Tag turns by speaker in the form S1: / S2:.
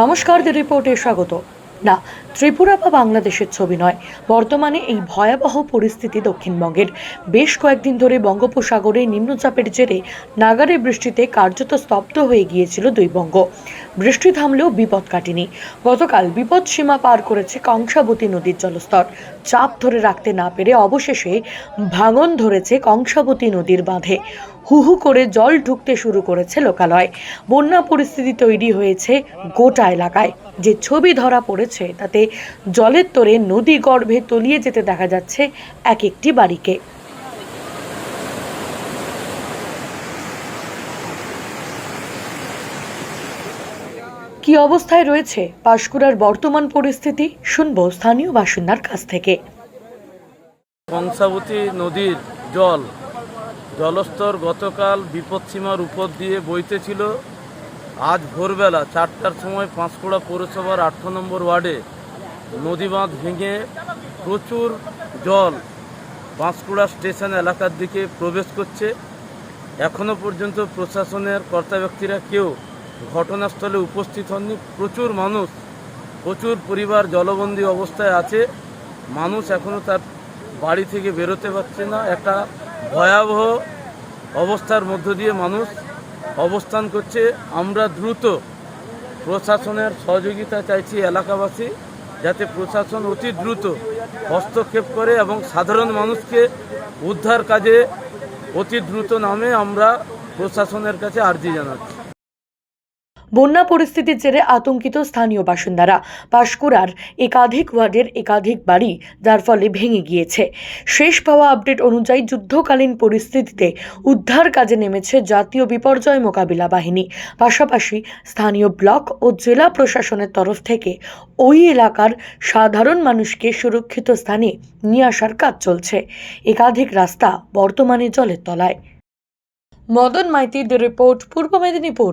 S1: নমস্কার দ্য রিপোর্টে স্বাগত। না ত্রিপুরা বা বাংলাদেশের ছবি নয় বর্তমানে এই ভয়াবহ পরিস্থিতি দক্ষিণবঙ্গের। বেশ কয়েকদিন ধরে বঙ্গোপসাগরে নিম্নচাপের জেরে নাগারে বৃষ্টিতে কার্যত স্তব্ধ হয়ে গিয়েছিল দুই বঙ্গ। বৃষ্টি থামলেও বিপদ কাটেনি। গতকাল বিপদ সীমা পার করেছে কংসাবতী নদীর জলস্তর। চাপ ধরে রাখতে না পেরে অবশেষে ভাঙন ধরেছে কংসাবতী নদীর বাঁধে। হু হু করে জল ঢুকতে শুরু করেছে লোকালয়। বন্যা পরিস্থিতি তৈরি হয়েছে গোটা এলাকায়। যে ছবি ধরা পড়েছে, তাতে জলের তোরে নদী গর্ভে তলিয়ে যেতে দেখা যাচ্ছে এক একটি বাড়িকে। কি অবস্থায় রয়েছে পাঁশকুড়ার বর্তমান পরিস্থিতি, শুনব স্থানীয় বাসিন্দার কাছ থেকে।
S2: কংসাবতী নদীর জল জলস্তর গতকাল বিপদসীমার উপর দিয়ে বইতেছিল আজ ভোরবেলা চারটার সময় পাঁশকুড়া পৌরসভার আট নম্বর ওয়ার্ডে নদী বাঁধ ভেঙে প্রচুর জল পাঁশকুড়া স্টেশন এলাকার দিকে প্রবেশ করছে। এখনও পর্যন্ত প্রশাসনের কর্তা ব্যক্তিরা কেউ ঘটনাস্থলে উপস্থিত হননি। প্রচুর মানুষ, প্রচুর পরিবার জলবন্দী অবস্থায় আছে। মানুষ এখনও তার বাড়ি থেকে বেরোতে পারছে না। একটা ভয়াবহ অবস্থার মধ্য দিয়ে মানুষ অবস্থান করছে। আমরা দ্রুত প্রশাসনের সহযোগিতা চাইছি এলাকাবাসী, যাতে প্রশাসন অতি দ্রুত হস্তক্ষেপ করে এবং সাধারণ মানুষকে উদ্ধার কাজে অতি দ্রুত নামে আমরা প্রশাসনের কাছে আর্জি জানাচ্ছি।
S1: বন্যা পরিস্থিতির জেরে আতঙ্কিত স্থানীয় বাসিন্দারা। পাঁশকুড়ার একাধিক ওয়ার্ডের একাধিক বাড়ি যার ফলে ভেঙে গিয়েছে। শেষ পাওয়া আপডেট অনুযায়ী যুদ্ধকালীন পরিস্থিতিতে উদ্ধার কাজে নেমেছে জাতীয় বিপর্যয় মোকাবিলা বাহিনী। পাশাপাশি স্থানীয় ব্লক ও জেলা প্রশাসনের তরফ থেকে ওই এলাকার সাধারণ মানুষকে সুরক্ষিত স্থানে নিয়ে আসার কাজ চলছে। একাধিক রাস্তা বর্তমানে জলের তলায়। Madan Maiti the report, Purba Medinipur.